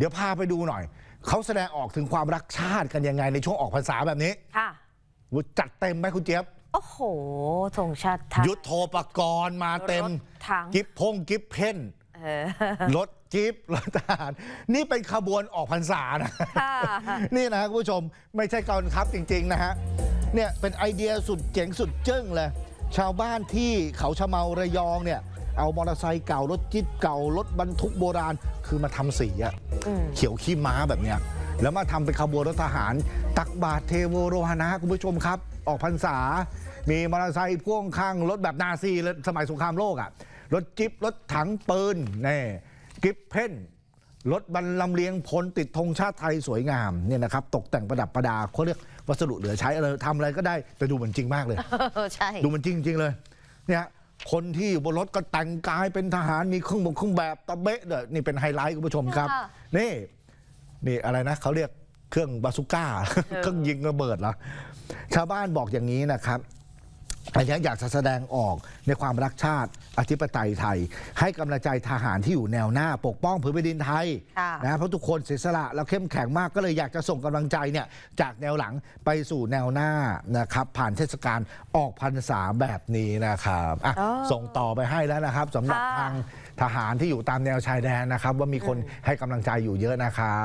เดี๋ยวพาไปดูหน่อย เขาแสดงออกถึงความรักชาติกันยังไงในช่วงออกพรรษาแบบนี้ค่ะวุ้ยจัดเต็มไหมคุณเจี๊ยบ โอ้โหธงชาติไทย ยุทธโธปกรณ์มาเต็ม รถถัง กิฟพงกิฟเพนเออ รถจิ๊บรถทหาร นี่เป็นขบวนออกพรรษานะ ค่ะ นี่นะคุณผู้ชมไม่ใช่กองทัพจริง ๆ นะฮะเนี่ยเป็นไอเดียสุดเจ๋งสุดเจิ้งเลย ชาวบ้านที่เขาชะเมาระยองเนี่ย เอามอเตอร์ไซค์เก่ารถจิ๊บเก่ารถบรรทุกโบราณ คือมาทำสีอะอืมเขียวขี้ม้าแบบเนี้ยแล้วมาทำเป็นขบวนรถทหาร ตักบาตรเทโวโรหณะคุณผู้ชมครับ ออกพรรษา มีมอเตอร์ไซค์พ่วงข้างรถแบบนาซีเลยสมัยสงครามโลกอะรถจิ๊บรถถังปืนนี่กิฟเพนรถบรรลำเลียงพลติดธงชาติไทยสวยงามเนี่ยนะครับ ตกแต่งประดับประดาเขาเรียกวัสดุเหลือใช้อะไรทำอะไรก็ได้แต่ดูเหมือนจริงมากเลยเออใช่ ดูมันจริงจริงๆเลยเนี่ย คนที่อยู่บนรถก็แต่งกายเป็นทหารมีเครื่องบงเครื่องแบบตะเบะเด้อนี่เป็นไฮไลท์คุณผู้ชมครับ ค่ะ นี่นี่อะไรนะเขาเรียกเครื่องบาซูก้า เครื่องยิงระเบิดเหรอชาวบ้านบอกอย่างนี้นะครับ อันนี้อยากจะแสดงออกในความรักชาติอธิปไตยไทย ให้กำลังใจทหารที่อยู่แนวหน้าปกป้องผืนแผ่นดินไทยค่ะนะเพราะทุกคนเสียสละแล้วเข้มแข็งมากก็เลยอยากจะส่งกำลังใจเนี่ยจากแนวหลังไปสู่แนวหน้านะครับผ่านเทศกาลออกพรรษาแบบนี้นะครับอะอ๋อส่งต่อไปให้แล้วนะครับสำหรับค่ะทางทหารที่อยู่ตามแนวชายแดนนะครับ ว่ามีคนให้กำลังใจอยู่เยอะนะครับ